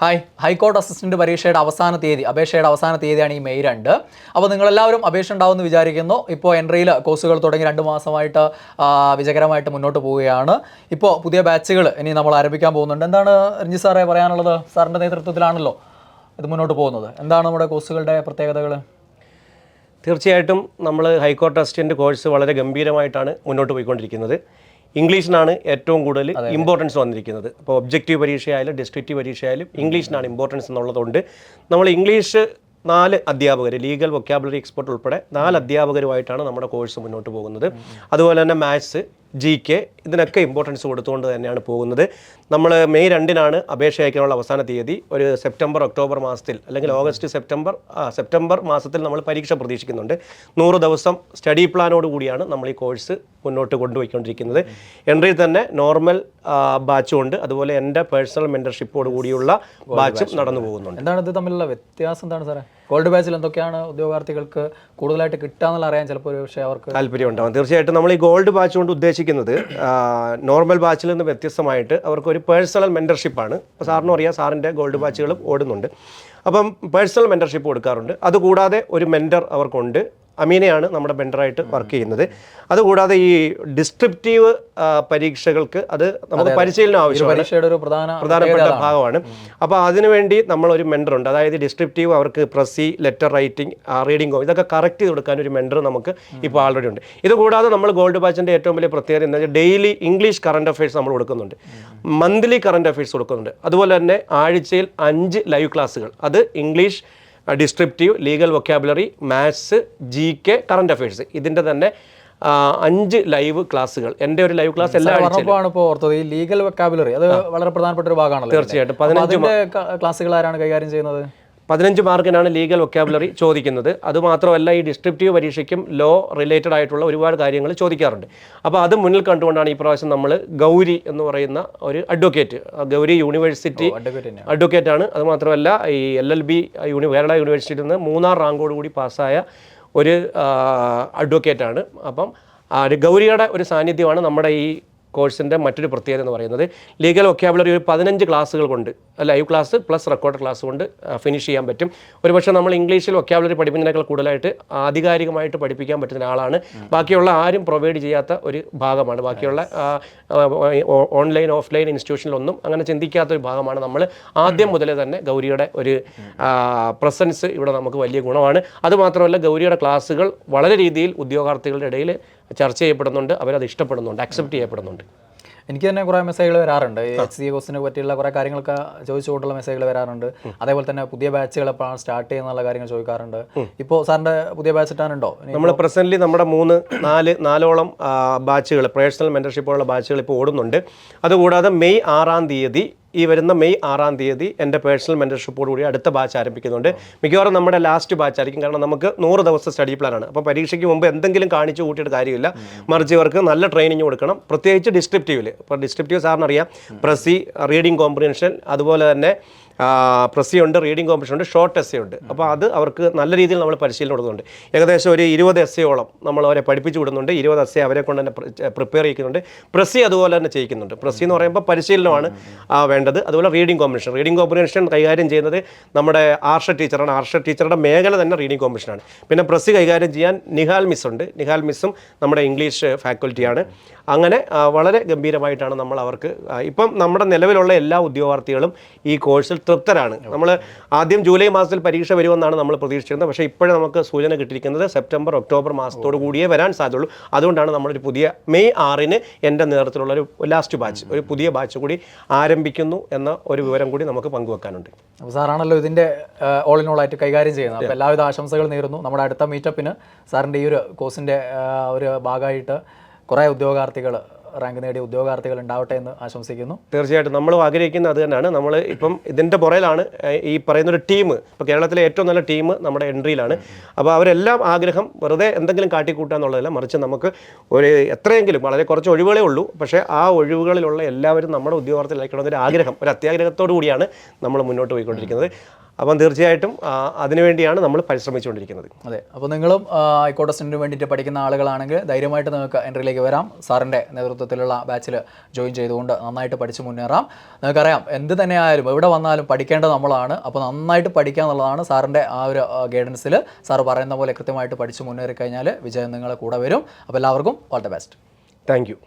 Hi. High court assistant പരീക്ഷയുടെ അവസാന തീയതി അപേക്ഷയുടെ അവസാന തീയതിയാണ് ഈ മെയ് രണ്ട്. അപ്പോൾ നിങ്ങളെല്ലാവരും അപേക്ഷ ഉണ്ടാവുമെന്ന് വിചാരിക്കുന്നു. ഇപ്പോൾ എൻട്രിയിൽ കോഴ്സുകൾ തുടങ്ങി രണ്ട് മാസമായിട്ട് വിജയകരമായിട്ട് മുന്നോട്ട് പോവുകയാണ്. ഇപ്പോൾ പുതിയ ബാച്ചുകൾ ഇനി നമ്മൾ ആരംഭിക്കാൻ പോകുന്നുണ്ട്. എന്താണ് രഞ്ജി സാറേ പറയാനുള്ളത്? സാറിന്റെ നേതൃത്വത്തിലാണല്ലോ ഇത് മുന്നോട്ട് പോകുന്നത്. എന്താണ് നമ്മുടെ കോഴ്സുകളുടെ പ്രത്യേകതകൾ? തീർച്ചയായിട്ടും നമ്മൾ ഹൈക്കോർട്ട് അസിസ്റ്റന്റ് കോഴ്സ് വളരെ ഗംഭീരമായിട്ടാണ് മുന്നോട്ട് പോയിക്കൊണ്ടിരിക്കുന്നത്. ഇംഗ്ലീഷിനാണ് ഏറ്റവും കൂടുതൽ ഇമ്പോർട്ടൻസ് വന്നിരിക്കുന്നത്. അപ്പോൾ ഒബ്ജക്റ്റീവ് പരീക്ഷയായാലും ഡിസ്ക്രിപ്റ്റീവ് പരീക്ഷയായാലും ഇംഗ്ലീഷിനാണ് ഇമ്പോർട്ടൻസ് എന്നുള്ളതുകൊണ്ട് നമ്മൾ ഇംഗ്ലീഷ് നാല് അധ്യാപകർ ലീഗൽ വൊക്കാബുലറി എക്സ്പെർട്ട് ഉൾപ്പെടെ നാല് അധ്യാപകരുമായിട്ടാണ് നമ്മുടെ കോഴ്സ് മുന്നോട്ട് പോകുന്നത്. അതുപോലെ തന്നെ മാത്സ് ജി കെ ഇതിനൊക്കെ ഇമ്പോർട്ടൻസ് കൊടുത്തുകൊണ്ട് തന്നെയാണ് പോകുന്നത്. നമ്മൾ മെയ് രണ്ടിനാണ് അപേക്ഷ അയക്കാനുള്ള അവസാന തീയതി. ഒരു സെപ്റ്റംബർ ഒക്ടോബർ മാസത്തിൽ അല്ലെങ്കിൽ ഓഗസ്റ്റ് സെപ്റ്റംബർ സെപ്റ്റംബർ മാസത്തിൽ നമ്മൾ പരീക്ഷ പ്രതീക്ഷിക്കുന്നുണ്ട്. നൂറ് ദിവസം സ്റ്റഡി പ്ലാനോട് കൂടിയാണ് നമ്മൾ ഈ കോഴ്സ് മുന്നോട്ട് കൊണ്ടുപോയിക്കൊണ്ടിരിക്കുന്നത്. എൻട്രിയിൽ തന്നെ നോർമൽ ബാച്ചും ഉണ്ട് അതുപോലെ എന്റെ പേഴ്സണൽ മെന്റർഷിപ്പോട് കൂടിയുള്ള ബാച്ചും നടന്നു പോകുന്നുണ്ട്. എന്താണ് ഇത് തമ്മിലുള്ള വ്യത്യാസം എന്താണ് സാറേ? ഗോൾഡ് ബാച്ചിൽ എന്തൊക്കെയാണ് ഉദ്യോഗാർത്ഥികൾക്ക് കൂടുതലായിട്ട് കിട്ടാന്നുള്ള അറിയാൻ ചിലപ്പോൾ ഒരു പക്ഷേ അവർക്ക് താല്പര്യം ഉണ്ടാവും തീർച്ചയായിട്ടും നമ്മൾ ഈ ഗോൾഡ് ബാച്ച് കൊണ്ട് ഉദ്ദേശിക്കുന്നത് നോർമൽ ബാച്ചിൽ നിന്ന് വ്യത്യസ്തമായിട്ട് അവർക്കൊരു പേഴ്സണൽ മെന്റർഷിപ്പാണ് അപ്പോൾ സാറിനും അറിയാം സാറിന്റെ ഗോൾഡ് ബാച്ചുകളും ഓടുന്നുണ്ട്. അപ്പം പേഴ്സണൽ മെന്റർഷിപ്പ് കൊടുക്കാറുണ്ട്. അതുകൂടാതെ ഒരു മെന്റർ അവർക്കുണ്ട്. അമീനയാണ് നമ്മുടെ ബെൻഡറായിട്ട് വർക്ക് ചെയ്യുന്നത്. അതുകൂടാതെ ഈ ഡിസ്ക്രിപ്റ്റീവ് പരീക്ഷകൾക്ക് അത് നമുക്ക് പരിശീലനം ആവശ്യമാണ്. ഒരു പ്രധാനപ്പെട്ട ഭാഗമാണ്. അപ്പോൾ അതിനുവേണ്ടി നമ്മളൊരു മെൻഡർ ഉണ്ട് അതായത് ഡിസ്ക്രിപ്റ്റീവ് അവർക്ക് പ്രസി ലെറ്റർ റൈറ്റിംഗ് റീഡിംഗ് ഇതൊക്കെ കറക്റ്റ് ചെയ്ത് കൊടുക്കാൻ ഒരു മെൻഡർ നമുക്ക് ഇപ്പോൾ ആൾറെഡി ഉണ്ട്. ഇതുകൂടാതെ നമ്മൾ ഗോൾഡ് ബാച്ചിന്റെ ഏറ്റവും വലിയ പ്രത്യേകത എന്താ വെച്ചാൽ ഡെയിലി ഇംഗ്ലീഷ് കറണ്ട് അഫയേഴ്സ് നമ്മൾ കൊടുക്കുന്നുണ്ട്. മന്ത്ലി കറണ്ട് അഫയേഴ്സ് കൊടുക്കുന്നുണ്ട്. അതുപോലെ തന്നെ ആഴ്ചയിൽ അഞ്ച് ലൈവ് ക്ലാസ്സുകൾ. അത് English descriptive legal vocabulary maths G K current affairs. ഇതിന്റെ തന്നെ അഞ്ച് ലൈവ് ക്ലാസ്സുകൾ. എന്റെ ഒരു ലൈവ് ക്ലാസ് എല്ലാ ആഴ്ചയിലും. പറഞ്ഞപ്പോഴാണ് ഇപ്പോൾ ഓർത്തത് ഈ ലീഗൽ വൊക്കാബുലറി അത് വളരെ പ്രധാനപ്പെട്ട ഒരു ഭാഗമാണ്. തീർച്ചയായിട്ടും. പതിനഞ്ച് ക്ലാസ്സുകൾ ആരാണ് കൈകാര്യം ചെയ്യുന്നത്? പതിനഞ്ച് മാർക്കിനാണ് ലീഗൽ വൊക്കാബുലറി ചോദിക്കുന്നത്. അതുമാത്രമല്ല ഈ ഡിസ്ക്രിപ്റ്റീവ് പരീക്ഷയ്ക്കും ലോ റിലേറ്റഡ് ആയിട്ടുള്ള ഒരുപാട് കാര്യങ്ങൾ ചോദിക്കാറുണ്ട്. അപ്പോൾ അത് മുന്നിൽ കണ്ടുകൊണ്ടാണ് ഈ പ്രാവശ്യം നമ്മൾ ഗൗരി എന്ന് പറയുന്ന ഒരു അഡ്വക്കേറ്റ് ഗൗരി യൂണിവേഴ്സിറ്റി അഡ്വക്കേറ്റ് ആണ്. അതുമാത്രമല്ല ഈ L L B uni Kerala യൂണിവേഴ്സിറ്റിയിൽ നിന്ന് മൂന്നാർ റാങ്കോട് കൂടി പാസ്സായ ഒരു അഡ്വക്കേറ്റ് ആണ്. അപ്പം ഗൗരിയുടെ ഒരു സാന്നിധ്യമാണ് നമ്മുടെ ഈ കോഴ്സിന്റെ മറ്റൊരു പ്രത്യേകത എന്ന് പറയുന്നത് ലീഗൽ വൊക്കാബുലറി ഒരു പതിനഞ്ച് ക്ലാസ്സുകൾ കൊണ്ട് live class plus record class കൊണ്ട് ഫിനിഷ് ചെയ്യാൻ പറ്റും. ഒരുപക്ഷെ നമ്മൾ ഇംഗ്ലീഷിൽ വൊക്കാബുലറി പഠിപ്പിക്കുന്നതിനേക്കാൾ കൂടുതലായിട്ട് ആധികാരികമായിട്ട് പഠിപ്പിക്കാൻ പറ്റുന്ന ആളാണ് ബാക്കിയുള്ള ആരും പ്രൊവൈഡ് ചെയ്യാത്ത ഒരു ഭാഗമാണ്. ബാക്കിയുള്ള ഓൺലൈൻ ഓഫ്ലൈൻ ഇൻസ്റ്റിറ്റ്യൂഷനിലൊന്നും അങ്ങനെ ചിന്തിക്കാത്ത ഒരു ഭാഗമാണ് നമ്മൾ. ആദ്യം മുതലേ തന്നെ ഗൗരിയുടെ ഒരു പ്രസൻസ് ഇവിടെ നമുക്ക് വലിയ ഗുണമാണ്. അതുമാത്രമല്ല ഗൗരിയുടെ ക്ലാസ്സുകൾ വളരെ രീതിയിൽ ഉദ്യോഗാർത്ഥികളുടെ ഇടയിൽ ചർച്ച ചെയ്യപ്പെടുന്നുണ്ട് അവരത് ഇഷ്ടപ്പെടുന്നുണ്ട് അക്സെപ്റ്റ് ചെയ്യപ്പെടുന്നുണ്ട്. എനിക്ക് തന്നെ കുറേ മെസ്സേജുകൾ വരാറുണ്ട്. എച്ച് സി കോഴ്സിനെ പറ്റിയുള്ള കുറേ കാര്യങ്ങളൊക്കെ ചോദിച്ചുകൊണ്ടുള്ള മെസ്സേജുകൾ വരാറുണ്ട്. അതേപോലെ തന്നെ പുതിയ ബാച്ചുകൾ എപ്പോഴാണ് സ്റ്റാർട്ട് ചെയ്യുന്നുള്ള കാര്യങ്ങൾ ചോദിക്കാറുണ്ട്. ഇപ്പോൾ സാറിന്റെ പുതിയ ബാച്ച് ഇട്ടാനുണ്ടോ? നമ്മൾ പ്രസന്റ്ലി നമ്മുടെ മൂന്ന് നാല് നാലോളം ബാച്ചുകൾ പേഴ്സണൽ മെന്റർഷിപ്പുള്ള ബാച്ചുകൾ ഇപ്പോൾ ഓടുന്നുണ്ട്. അതുകൂടാതെ മെയ് ആറാം തീയതി ഈ വരുന്ന മെയ് ആറാം തീയതി എന്റെ പേഴ്സണൽ മെന്റർഷിപ്പോട് കൂടി അടുത്ത ബാച്ച് ആരംഭിക്കുന്നുണ്ട്. മിക്കവാറും നമ്മുടെ ലാസ്റ്റ് ബാച്ച് ആയിരിക്കും. കാരണം നമുക്ക് നൂറ് ദിവസം സ്റ്റഡി പ്ലാനാണ് അപ്പോൾ പരീക്ഷയ്ക്ക് മുമ്പ് എന്തെങ്കിലും കാണിച്ചു കൂട്ടിയിട്ട് കാര്യമില്ല. മറിച്ച് ഇവർക്ക് നല്ല ട്രെയിനിങ് കൊടുക്കണം. പ്രത്യേകിച്ച് ഡിസ്ക്രിപ്റ്റീവിൽ ഇപ്പോൾ ഡിസ്ക്രിപ്റ്റീവ് സാറിനറിയാം പ്രസി റീഡിംഗ് കോംപ്രിഹെൻഷൻ അതുപോലെ തന്നെ പ്രസി ഉണ്ട് റീഡിംഗ് കോമ്പറ്റീഷൻ ഉണ്ട് ഷോർട്ട് എസ് ഉണ്ട്. അപ്പോൾ അത് അവർക്ക് നല്ല രീതിയിൽ നമ്മൾ പരിശീലനം കൊടുക്കുന്നുണ്ട്. ഏകദേശം ഒരു ഇരുപത് എസ് ഓളം നമ്മൾ അവരെ പഠിപ്പിച്ചു വിടുന്നുണ്ട്. ഇരുപത് എസ് അവരെ കൊണ്ട് തന്നെ പ്രിപ്പയർ ചെയ്യിക്കുന്നുണ്ട്. പ്രസി അതുപോലെ തന്നെ ചെയ്യിക്കുന്നുണ്ട്. പ്രസി എന്ന് പറയുമ്പോൾ പരിശീലനമാണ് വേണ്ടത്. അതുപോലെ റീഡിംഗ് കോമ്പറ്റീഷൻ. റീഡിംഗ് കോമ്പറ്റീഷൻ കൈകാര്യം ചെയ്യുന്നത് നമ്മുടെ ആർഷ ടീച്ചറാണ്. ആർഷ ടീച്ചറുടെ മേഖല തന്നെ റീഡിംഗ് കോമ്പറ്റീഷനാണ്. പിന്നെ പ്രസി കൈകാര്യം ചെയ്യാൻ നിഹാൽ മിസ് ഉണ്ട് നിഹാൽ മിസ്സും നമ്മുടെ ഇംഗ്ലീഷ് ഫാക്കൽറ്റിയാണ്. അങ്ങനെ വളരെ ഗംഭീരമായിട്ടാണ് നമ്മൾ അവർക്ക് ഇപ്പം നമ്മുടെ നിലവിലുള്ള എല്ലാ ഉദ്യോഗാർത്ഥികളും ഈ കോഴ്സിൽ തൃപ്തരാണ്. നമ്മൾ ആദ്യം ജൂലൈ മാസത്തിൽ പരീക്ഷ വരുമെന്നാണ് നമ്മൾ പ്രതീക്ഷിച്ചിരുന്നത്. പക്ഷേ ഇപ്പോഴും നമുക്ക് സൂചന കിട്ടിയിരിക്കുന്നത് സെപ്റ്റംബർ ഒക്ടോബർ മാസത്തോടു കൂടിയേ വരാൻ സാധ്യതയുള്ളൂ. അതുകൊണ്ടാണ് നമ്മളൊരു പുതിയ മെയ് ആറിന് എന്റെ നേതൃത്വത്തിലുള്ള ഒരു ലാസ്റ്റ് ബാച്ച് ഒരു പുതിയ ബാച്ച് കൂടി ആരംഭിക്കുന്നു എന്ന ഒരു വിവരം കൂടി നമുക്ക് പങ്കുവെക്കാനുണ്ട്. അപ്പോൾ സാറാണല്ലോ ഇതിന്റെ ഓൾ ഇൻ ഓൾ ആയിട്ട് കൈകാര്യം ചെയ്യുന്നത്. അപ്പോൾ എല്ലാവിധ ആശംസകൾ നേരുന്നു. നമ്മുടെ അടുത്ത മീറ്റപ്പിന് സാറിന്റെ ഈ ഒരു കോഴ്സിന്റെ ഒരു ഭാഗമായിട്ട് കുറേ ഉദ്യോഗാർത്ഥികൾ റാങ്ക് നേടിയ ഉദ്യോഗാർത്ഥികൾ ഉണ്ടാവട്ടെ എന്ന് ആശംസിക്കുന്നു. തീർച്ചയായിട്ടും നമ്മൾ ആഗ്രഹിക്കുന്നത് അത് തന്നെയാണ്. നമ്മൾ ഇപ്പം ഇതിന്റെ പുറയിലാണ് ഈ പറയുന്ന ഒരു ടീം. ഇപ്പോൾ കേരളത്തിലെ ഏറ്റവും നല്ല ടീം നമ്മുടെ എൻട്രിയിലാണ്. അപ്പോൾ അവരെല്ലാം ആഗ്രഹം വെറുതെ എന്തെങ്കിലും കാട്ടിക്കൂട്ടുക എന്നുള്ളതല്ല. മറിച്ച് നമുക്ക് ഒരു എത്രയെങ്കിലും വളരെ കുറച്ച് ഒഴിവുകളേ ഉള്ളൂ. പക്ഷേ ആ ഒഴിവുകളിലുള്ള എല്ലാവരും നമ്മുടെ ഉദ്യോഗാർത്ഥികളായിക്കണമെന്നൊരു ആഗ്രഹം ഒരു അത്യാഗ്രഹത്തോടു കൂടിയാണ് നമ്മൾ മുന്നോട്ട് പോയിക്കൊണ്ടിരിക്കുന്നത്. അപ്പം തീർച്ചയായിട്ടും അതിനുവേണ്ടിയാണ് നമ്മൾ പരിശ്രമിച്ചുകൊണ്ടിരിക്കുന്നത്. അതെ അപ്പോൾ നിങ്ങളും ഐക്കോട്ടസിന് വേണ്ടിയിട്ട് പഠിക്കുന്ന ആളുകളാണെങ്കിൽ ധൈര്യമായിട്ട് നിങ്ങൾക്ക് എൻട്രിയിലേക്ക് വരാം. സാറിന്റെ നേതൃത്വത്തിലുള്ള ബാച്ചിൽ ജോയിൻ ചെയ്തുകൊണ്ട് നന്നായിട്ട് പഠിച്ച് മുന്നേറാം. നിങ്ങൾക്കറിയാം എന്ത് തന്നെ ആയാലും എവിടെ വന്നാലും പഠിക്കേണ്ടത് നമ്മളാണ്. അപ്പോൾ നന്നായിട്ട് പഠിക്കുക എന്നുള്ളതാണ് സാറിന്റെ ആ ഒരു ഗൈഡൻസിൽ. സാർ പറയുന്ന പോലെ കൃത്യമായിട്ട് പഠിച്ച് മുന്നേറി കഴിഞ്ഞാൽ വിജയം നിങ്ങളെ കൂടെ വരും. അപ്പോൾ എല്ലാവർക്കും all the best. Thank you.